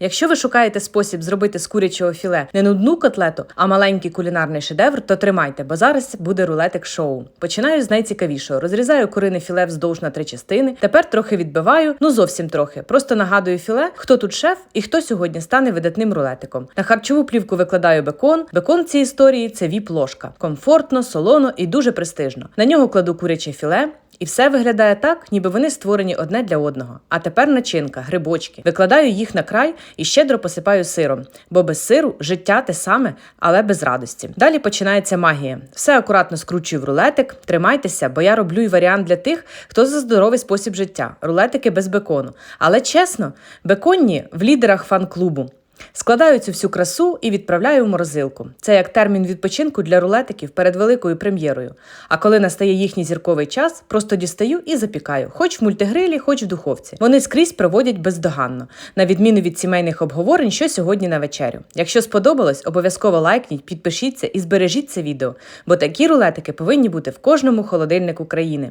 Якщо ви шукаєте спосіб зробити з курячого філе не нудну котлету, а маленький кулінарний шедевр, то тримайте, бо зараз буде рулетик шоу. Починаю з найцікавішого. Розрізаю курине філе вздовж на три частини. Тепер трохи відбиваю, ну зовсім трохи. Просто нагадую філе, хто тут шеф і хто сьогодні стане видатним рулетиком. На харчову плівку викладаю бекон. Бекон в історії це віп-ложка. Комфортно, солоно і дуже престижно. На нього кладу куряче філе. І все виглядає так, ніби вони створені одне для одного. А тепер начинка, грибочки. Викладаю їх на край і щедро посипаю сиром, бо без сиру життя те саме, але без радості. Далі починається магія. Все акуратно скручую в рулетик. Тримайтеся, бо я роблю й варіант для тих, хто за здоровий спосіб життя. Рулетики без бекону. Але чесно, беконні в лідерах фан-клубу. Складаю цю всю красу і відправляю в морозилку. Це як термін відпочинку для рулетиків перед великою прем'єрою. А коли настає їхній зірковий час, просто дістаю і запікаю, хоч в мультигрилі, хоч в духовці. Вони скрізь проводять бездоганно, на відміну від сімейних обговорень, що сьогодні на вечерю. Якщо сподобалось, обов'язково лайкніть, підпишіться і збережіть це відео, бо такі рулетики повинні бути в кожному холодильнику країни.